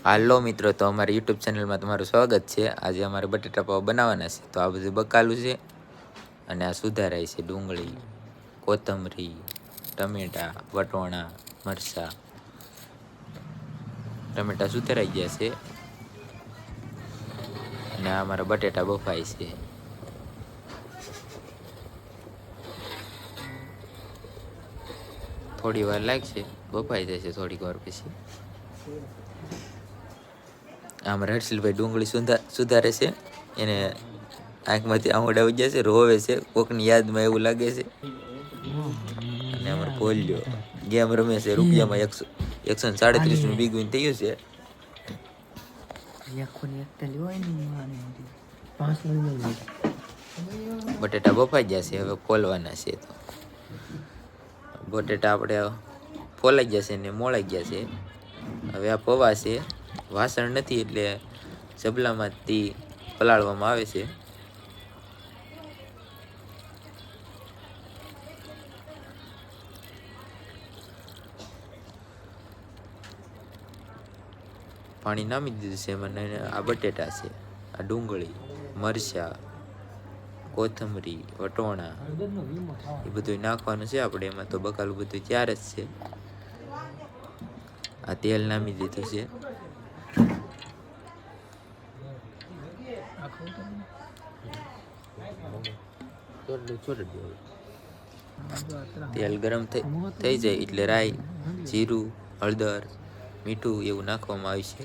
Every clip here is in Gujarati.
હાલો મિત્રો, તો અમારી યુટ્યુબ ચેનલમાં તમારું સ્વાગત છે. આજે અમારે બટેટા પાવ બનાવવાના છે. તો આ બધું બકાલું છે અને આ સુધારાય છે. ડુંગળી, કોથમરી, ટમેટા, વટોણા, મરચાં. ટમેટા સુધારાઈ ગયા છે અને આ અમારા બટેટા બફાય છે. થોડી વાર લાગશે, બફાઈ જશે થોડીક વાર પછી. આમ હર્ષિલભાઈ ડુંગળી સુધા સુધારે છે. એને આંખમાંથી આંગળા આવી જશે રોવે છે કોકની યાદમાં એવું લાગે છે. અને અમારે ભોલ્યો ગેમ રમે છે રૂપિયામાં એકસો એકસો ને સાડત્રીસનું વિન થયું છે. બટેટા બફાઈ ગયા છે હવે ફોલવાના છે તો. બટેટા આપણે ફોલાઈ ગયા છે ને મોળાઈ ગયા છે. હવે આ પૌવા છે. વાસણ નથી એટલે જબલામાંથી પલાળવામાં આવે છે. પાણી નામી દીધું છે મને આ બટેટા છે, આ ડુંગળી, મરચાં, કોથમરી, વટોણા, એ બધું નાખવાનું છે આપણે. એમાં તો બકાલું બધું ત્યારે જ છે. આ તેલ નામી દીધું છે. તેલ ગરમ થઈ થઈ જાય એટલે રાઈ જીરું હળદર મીઠું એવું નાખવામાં આવશે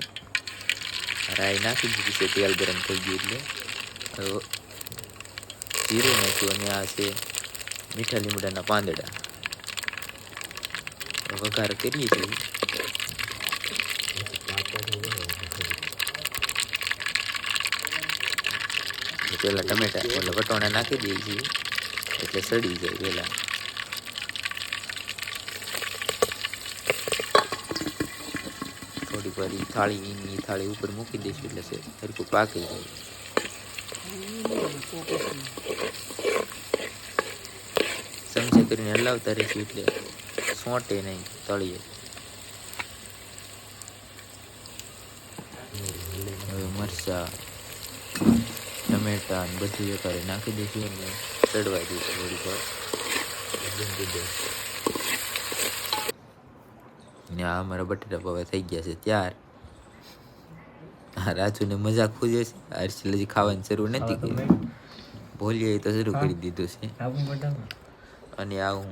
રાઈ નાખી દીધી છે તેલ ગરમ થઈ ગયું એટલે. જીરું નાખ્યું અને આ છે મીઠા લીમડાના પાંદડા. વઘાર કરીએ છીએ. પેલા ટમેટા એટલે વટોણા નાખી દઈએ છીએ. એટલે સડી જાય પેલા થોડીક વાર થાળી થાળી ઉપર મૂકી દઈશું એટલે સરખું પાકી જાય. ચમચે કરીને હલાવતા રહીશું એટલે સોંટે નહીં, તળીએ. હવે મરચા. ટમેટા ને બધું એકારે નાખી દઈશું અને ચડવાઈ દઈશું થોડીક વાર. ને આ અમારા બટેટા પવા થઈ ગયા છે ત્યાર. રાજુને મજા ખૂજે છે. હર્ષલ હજી ખાવાની શરૂ નથી કરી ભોલીએ તો શરૂ કરી દીધું છે. અને આ હું